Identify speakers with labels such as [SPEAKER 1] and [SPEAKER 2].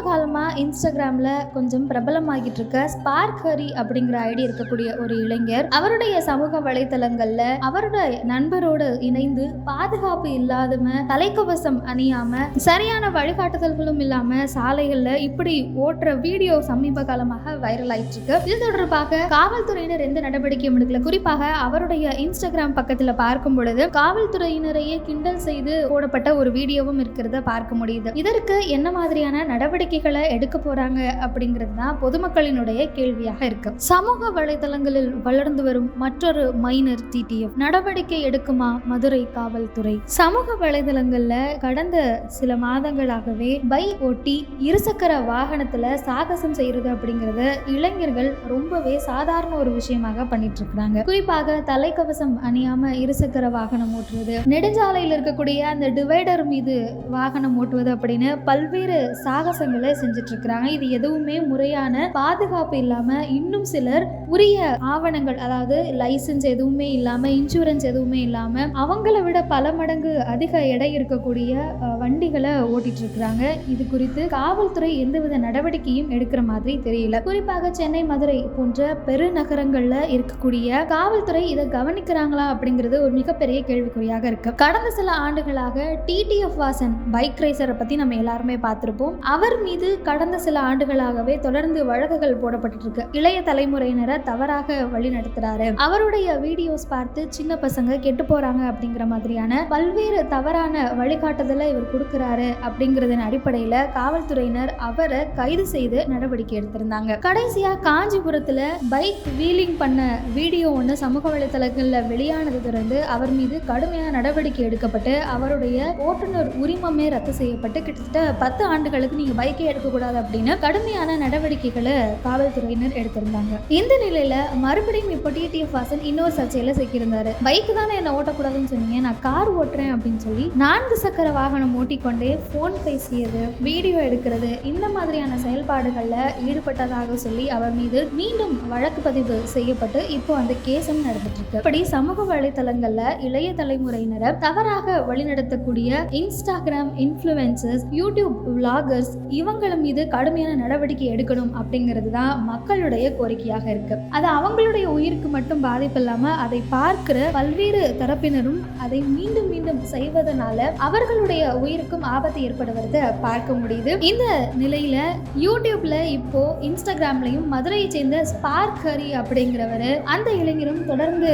[SPEAKER 1] சமீப காலமாக இன்ஸ்டாகிராமில் கொஞ்சம் பிரபலமாகிட்டு இருக்க ஸ்பார்க் ஹரி அப்படிங்கிற ஐடி இருக்கக்கூடிய ஒரு இளைஞர் அவருடைய சமூக வலைத்தளங்களில் அவரோட நண்பரோடு இணைந்து பாதுகாப்பு இல்லாதம தலைக்கவசம் அணியாம சரியான வழிகாட்டுதல்களும் இல்லாம சாலைகள்ல இப்படி ஓட்டுற வீடியோ சமீப காலமாக வைரல் ஆயிட்டு இருக்கு இது தொடர்பாக காவல்துறையினர் எந்த நடவடிக்கையும் எடுக்கல. குறிப்பாக அவருடைய இன்ஸ்டாகிராம் பக்கத்துல பார்க்கும் பொழுது காவல்துறையினரையே கிண்டல் செய்து போடப்பட்ட ஒரு வீடியோவும் இருக்கிறத பார்க்க முடியுது. இதற்கு என்ன மாதிரியான நடவடிக்கை நடவடிக்கைகளை எடுக்க போறாங்க அப்படிங்கிறது தான் பொதுமக்களினுடைய கேள்வியாக இருக்கு. சமூக வலைதளங்களில் வளர்ந்து வரும் மற்றொரு மைனர் டிடிஎஃப் நடவடிக்கை எடுக்குமா மதுரை காவல்துறை? சமூக வலைதளங்கள்ல கடந்த சில மாதங்களாகவே பை ஓட்டி இருசக்கர வாகனத்துல சாகசம் செய்யறது அப்படிங்கறத இளைஞர்கள் ரொம்பவே சாதாரண ஒரு விஷயமாக பண்ணிட்டு இருக்காங்க. குறிப்பாக தலைக்கவசம் அணியாம இருசக்கர வாகனம் ஓட்டுறது நெடுஞ்சாலையில் இருக்கக்கூடிய அந்த டிவைடர் மீது வாகனம் ஓட்டுவது அப்படின்னு பல்வேறு சாகசங்கள் செஞ்சுட்டு இருக்கிறாங்க இது எதுவுமே முறையான பாதுகாப்பு இல்லாம இன்னும் சிலர் உரிய ஆவணங்கள் அதாவது லைசென்ஸ் எதுவுமே இல்லாம இன்சூரன்ஸ் எதுவுமே இல்லாம அவங்கள விட பல மடங்கு அதிக எடை இருக்கக்கூடிய வண்டிகளை ஓட்டிட்டு இருக்கிறாங்க இது குறித்து காவல்துறை எந்தவித நடவடிக்கையும் எடுக்கிற மாதிரி தெரியல. குறிப்பாக சென்னை மதுரை போன்ற பெருநகரங்கள்ல இருக்கக்கூடிய காவல்துறை இதை கவனிக்கிறாங்களா அப்படிங்கிறது ஒரு மிகப்பெரிய கேள்விக்குறியாக இருக்கு. கடந்த சில ஆண்டுகளாக டிடிஎஃப் வாசன் பைக் ரேசரை பத்தி நம்ம எல்லாருமே பார்த்திருப்போம். அவர் மீது கடந்த சில ஆண்டுகளாகவே தொடர்ந்து வழக்குகள் போடப்பட்டு இருக்கு இளைய தலைமுறையினரை தவறாக வழி நடத்துறாரு அவருடைய வீடியோஸ் பார்த்து சின்ன பசங்க கெட்டு போறாங்க அப்படிங்கிற மாதிரியான பல்வேறு தவறான வழிகாட்டுதலை இவர் கொடுக்கிறாரு அப்படிங்கறதன் அடிப்படையில காவல்துறையினர் அவரை கைது செய்து நடவடிக்கை எடுத்திருந்தாங்க. கடைசியா காஞ்சிபுரத்துல பைக் வீலிங் பண்ண வீடியோ ஒன்று சமூக வலைதளங்கள்ல வெளியானது தொடர்ந்து அவர் மீது கடுமையான நடவடிக்கை எடுக்கப்பட்டு அவருடைய ஓட்டுநர் உரிமமே ரத்து செய்யப்பட்டு கிட்டத்தட்ட பத்து ஆண்டுகளுக்கு நீங்க நடவடிக்கை எடுக்கக்கூடாது அப்படின்னு கடுமையான நடவடிக்கைகளை காவல்துறையினர் எடுத்திருந்தாங்க. இந்த நிலையில மறுபடியும் இப்போ டிடிஎஃப் வாசன் இன்னொரு சர்ச்சையில சிக்கியிருந்தாரு. பைக் தானே என்ன ஓட்டக்கூடாதுன்னு சொன்னீங்க நான் கார் ஓட்டுறேன் அப்படின்னு சொல்லி நான்கு சக்கர வாகனம் ஓட்டிக்கொண்டே போன் பேசியது வீடியோ எடுக்கிறது இந்த மாதிரியான செயல்பாடுகள்ல ஈடுபட்டதாக சொல்லி அவர் மீது மீண்டும் வழக்கு பதிவு செய்யப்பட்டு இப்போ அந்த கேஸும் நடந்துட்டு இருக்கு இப்படி சமூக வலைதளங்கள்ல இளைய தலைமுறையினரை தவறாக வழிநடத்தக்கூடிய இன்ஸ்டாகிராம் இன்ஃப்ளூயன்சர்ஸ் யூடியூப் விளாகர்ஸ் இவங்கள மீது கடுமையான நடவடிக்கை எடுக்கணும் அப்படிங்கிறது தான் மக்களுடைய கோரிக்கையாக இருக்கு. அது அவங்களுடைய உயிருக்கு மட்டும் பாதிப்பு இல்லாம அதை பார்க்கிற பல்வேறு தரப்பினரும் அதை மீண்டும் மீண்டும் செய்வதனால அவர்களுடைய உயிருக்கும் ஆபத்து ஏற்படுவதை பார்க்க முடியுது. இந்த நிலையில யூடியூப்ல இப்போ இன்ஸ்டாகிராம்லயும் மதுரையை சேர்ந்த ஸ்பார்க் ஹரி அப்படிங்கிறவர் அந்த இளைஞரும் தொடர்ந்து